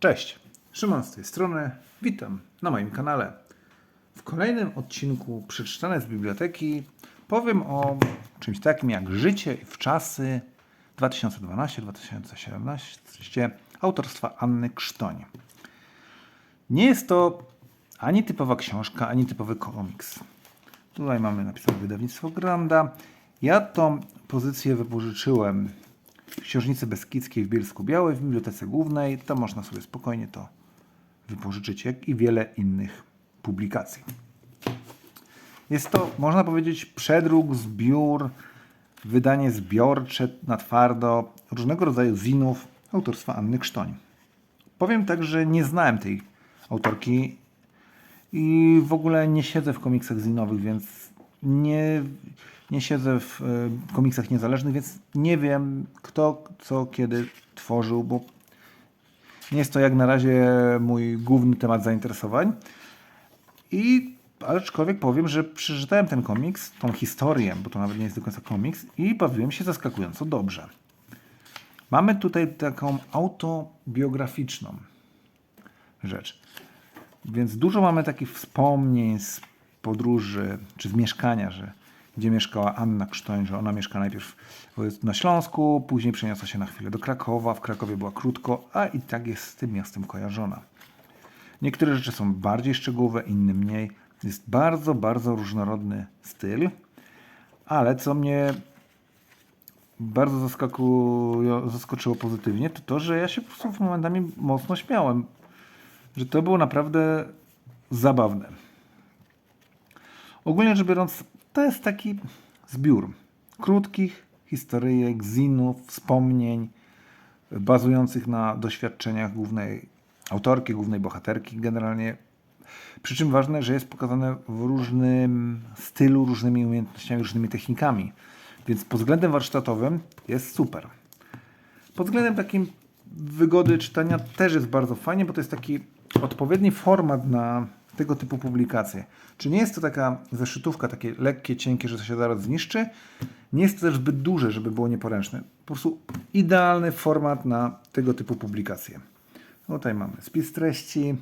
Cześć, Szymon z tej strony. Witam na moim kanale. W kolejnym odcinku Przeczytane z biblioteki powiem o czymś takim jak życie w czasy 2012-2017 autorstwa Anny Krztoń. Nie jest to ani typowa książka, ani typowy komiks. Tutaj mamy napisane wydawnictwo Granda. Ja tą pozycję wypożyczyłem w Książnicy Beskidzkiej w Bielsku Białej, w Bibliotece Głównej. Tam można sobie spokojnie to wypożyczyć, jak i wiele innych publikacji. Jest to, można powiedzieć, przedruk, zbiór, wydanie zbiorcze na twardo różnego rodzaju zinów autorstwa Anny Krztoń. Powiem tak, że nie znałem tej autorki i w ogóle nie siedzę w komiksach zinowych, więc nie, nie siedzę w e, komiksach niezależnych, więc nie wiem kto, co, kiedy tworzył, bo nie jest to jak na razie mój główny temat zainteresowań. I aczkolwiek powiem, że przeczytałem ten komiks, tą historię, bo to nawet nie jest do końca komiks, i bawiłem się zaskakująco dobrze. Mamy tutaj taką autobiograficzną rzecz. Więc dużo mamy takich wspomnień z podróży, czy z mieszkania, że gdzie mieszkała Anna Krztoń, że ona mieszka najpierw na Śląsku, później przeniosła się na chwilę do Krakowa, w Krakowie była krótko, a i tak jest z tym miastem kojarzona. Niektóre rzeczy są bardziej szczegółowe, inne mniej. Jest bardzo, bardzo różnorodny styl, ale co mnie bardzo zaskoczyło pozytywnie, to to, że ja się po prostu momentami mocno śmiałem. Że to było naprawdę zabawne. Ogólnie rzecz biorąc, to jest taki zbiór krótkich historyjek, zinów, wspomnień bazujących na doświadczeniach głównej autorki, głównej bohaterki generalnie. Przy czym ważne, że jest pokazane w różnym stylu, różnymi umiejętnościami, różnymi technikami. Więc pod względem warsztatowym jest super. Pod względem takim wygody czytania też jest bardzo fajnie, bo to jest taki odpowiedni format na tego typu publikacje. Czy nie jest to taka zeszytówka, takie lekkie, cienkie, że to się zaraz zniszczy? Nie jest to też zbyt duże, żeby było nieporęczne. Po prostu idealny format na tego typu publikacje. Tutaj mamy spis treści.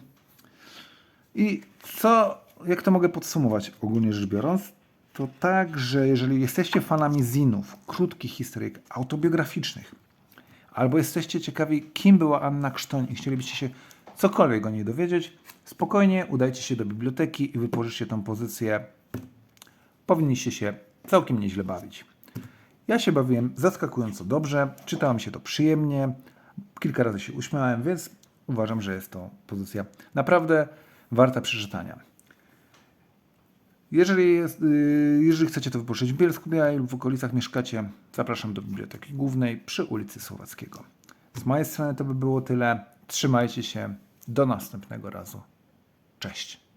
I co, jak to mogę podsumować ogólnie rzecz biorąc? To tak, że jeżeli jesteście fanami zinów, krótkich historyjek, autobiograficznych, albo jesteście ciekawi, kim była Anna Krztoń i chcielibyście się cokolwiek o niej dowiedzieć, spokojnie udajcie się do biblioteki i wypożyczcie tą pozycję. Powinniście się całkiem nieźle bawić. Ja się bawiłem zaskakująco dobrze, czytałem się to przyjemnie, kilka razy się uśmiałem, więc uważam, że jest to pozycja naprawdę warta przeczytania. Jeżeli, jest, yy, jeżeli chcecie to wypożyczyć w Bielsku Białej lub w okolicach mieszkacie, zapraszam do Biblioteki Głównej przy ulicy Słowackiego. Z mojej strony to by było tyle. Trzymajcie się. Do następnego razu. Cześć.